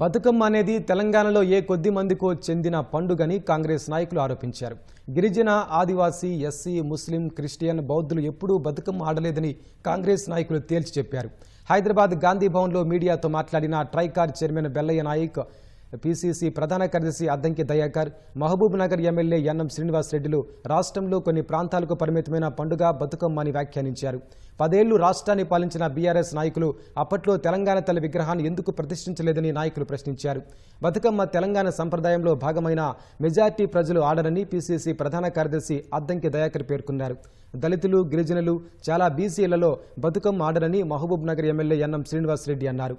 బతుకమ్మ అనేది తెలంగాణలో ఏ కొద్ది మందికో చెందిన పండుగని కాంగ్రెస్ నాయకులు ఆరోపించారు. గిరిజన ఆదివాసీ ఎస్సీ ముస్లిం క్రిస్టియన్ బౌద్ధులు ఎప్పుడూ బతుకమ్మ ఆడలేదని కాంగ్రెస్ నాయకులు తేల్చి చెప్పారు. హైదరాబాద్ గాంధీ భవన్లో మీడియాతో మాట్లాడిన TRICOR chairman Bellaiah Naik PCC ప్రధాన కార్యదర్శి అద్దంకి దయాకర్ మహబూబ్ నగర్ ఎమ్మెల్యే ఎన్ఎం శ్రీనివాస్ రెడ్డిలు రాష్ట్రంలో కొన్ని ప్రాంతాలకు పరిమితమైన పండుగ బతుకమ్మ అని వ్యాఖ్యానించారు. పదేళ్ళు రాష్ట్రాన్ని పాలించిన బీఆర్ఎస్ నాయకులు అప్పట్లో తెలంగాణ తల్లి విగ్రహాన్ని ఎందుకు ప్రతిష్ఠించలేదని నాయకులు ప్రశ్నించారు. బతుకమ్మ తెలంగాణ సంప్రదాయంలో భాగమైన మెజార్టీ ప్రజలు ఆడరని పీసీసీ ప్రధాన కార్యదర్శి అద్దంకి దయాకర్ పేర్కొన్నారు. దళితులు గిరిజనులు చాలా బీసీలలో బతుకమ్మ ఆడరని మహబూబ్ నగర్ ఎమ్మెల్యే ఎన్ఎం శ్రీనివాస్ రెడ్డి అన్నారు.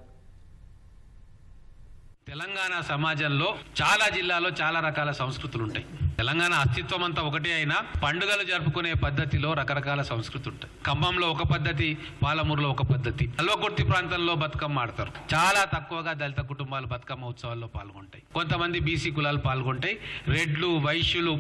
తెలంగాణ సమాజంలో చాలా జిల్లాలో చాలా రకాల సంస్కృతులు ఉంటాయి తెలంగాణ అస్తిత్వం అంతా ఒకటే అయినా పండుగలు జరుపుకునే పద్ధతిలో రకరకాల సంస్కృతి ఉంటాయి ఖమ్మంలో ఒక పద్ధతి పాలమూరులో ఒక పద్ధతి. అల్వకుర్తి ప్రాంతంలో బతుకమ్మ ఆడతారు. చాలా తక్కువగా దళిత కుటుంబాలు బతుకమ్మ ఉత్సవాల్లో పాల్గొంటాయి. కొంతమంది బీసీ కులాలు పాల్గొంటాయి. రెడ్లు వైశ్యులు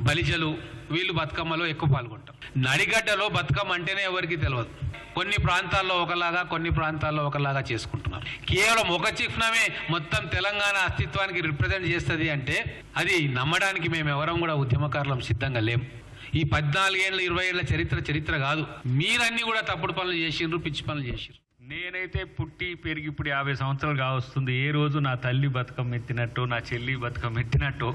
బలిజలు వీళ్ళు బతుకమ్మలో ఎక్కువ పాల్గొంటారు. నడిగడ్డలో బతుకమ్మ అంటేనే ఎవరికి తెలియదు కొన్ని ప్రాంతాల్లో ఒకలాగా కొన్ని ప్రాంతాల్లో ఒకలాగా చేసుకుంటున్నారు. కేవలం ఒక చిహ్నమే మొత్తం తెలంగాణ అస్తిత్వానికి రిప్రజెంట్ చేస్తుంది అంటే అది నమ్మడానికి మేము ఎవరం కూడా ఉద్యమకారులం సిద్ధంగా లేము ఈ పద్నాలుగేళ్ళ ఇరవై ఏళ్ళ చరిత్ర చరిత్ర కాదు. మీరన్నీ కూడా తప్పుడు పనులు చేసిండ్రు పిచ్చి పనులు చేసిండ్రు. నేనైతే పుట్టి పెరిగి ఇప్పుడు యాభై సంవత్సరాలు కావస్తుంది. ఏ రోజు నా తల్లి బతుకమ్మ ఎత్తినట్టు నా చెల్లి బతుకమ్మ ఎత్తినట్టు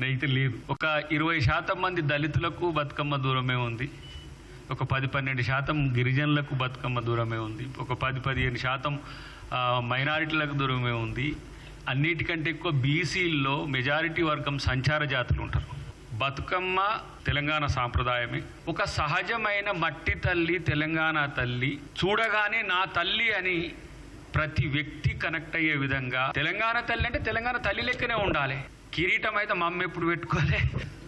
నైతే లేదు. ఒక ఇరవై శాతం మంది దళితులకు బతుకమ్మ దూరమే ఉంది. ఒక పది పన్నెండు శాతం గిరిజనులకు బతుకమ్మ దూరమే ఉంది. ఒక పది పదిహేను శాతం మైనారిటీలకు దూరమే ఉంది. అన్నిటికంటే ఎక్కువ బీసీల్లో మెజారిటీ వర్గం సంచార జాతులు ఉంటారు. బతుకమ్మ తెలంగాణ సాంప్రదాయమే. ఒక సహజమైన మట్టి తల్లి తెలంగాణ తల్లి చూడగానే నా తల్లి అని ప్రతి వ్యక్తి కనెక్ట్ అయ్యే విధంగా తెలంగాణ తల్లి అంటే తెలంగాణ తల్లి లెక్కనే ఉండాలి. కిరీటం అయితే మమ్మ ఎప్పుడు పెట్టుకోలే.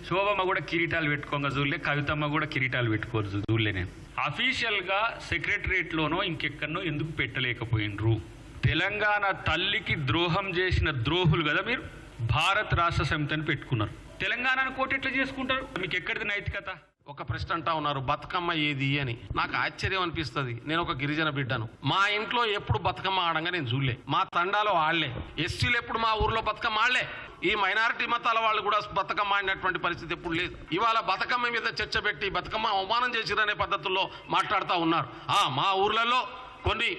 శోభమ్మ కూడా కిరీటాలు పెట్టుకోగా చూడలే కవితమ్మ కూడా కిరీటాలు పెట్టుకోరు చూడలే నేను. అఫీషియల్గా సెక్రటరియట్లోనో ఇంకెక్కడనో ఎందుకు పెట్టలేకపోయినరు? తెలంగాణ తల్లికి ద్రోహం చేసిన ద్రోహులు కదా మీరు? భారత్ రాష్ట్ర సమితిని పెట్టుకున్నారు. తెలంగాణను కోటెట్లు చేసుకుంటారు. మీకు ఎక్కడిది నైతికత? ఒక ప్రశ్న అంటా ఉన్నారు బతుకమ్మ ఏది అని. నాకు ఆశ్చర్యం అనిపిస్తుంది. నేను ఒక గిరిజన బిడ్డను. మా ఇంట్లో ఎప్పుడు బతుకమ్మ ఆడంగా నేను చూడలే. మా తండాలో ఆడలే. ఎస్టీలు ఎప్పుడు మా ఊర్లో బతుకమ్మ ఆడలే. ఈ మైనారిటీ మతాల వాళ్ళు కూడా బతుకమ్మ ఆడినటువంటి పరిస్థితి ఎప్పుడు లేదు. ఇవాళ బతుకమ్మ మీద చర్చ పెట్టి బతుకమ్మ అవమానం చేసిరనే పద్ధతుల్లో మాట్లాడుతూ ఉన్నారు. ఆ మా ఊర్లలో కొన్ని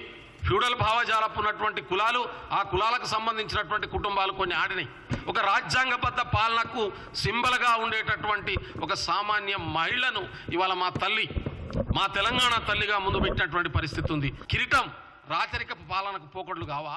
ఫ్యూడల్ భావజాలపు ఉన్నటువంటి కులాలు ఆ కులాలకు సంబంధించినటువంటి కుటుంబాలు కొన్ని ఆడినాయి. ఒక రాజ్యాంగబద్ధ పాలనకు సింబల్గా ఉండేటటువంటి ఒక సామాన్య మహిళను ఇవాళ మా తల్లి మా తెలంగాణ తల్లిగా ముందు పెట్టినటువంటి పరిస్థితి ఉంది. కిరీటం రాచరిక పాలనకు పోకట్లు కావా?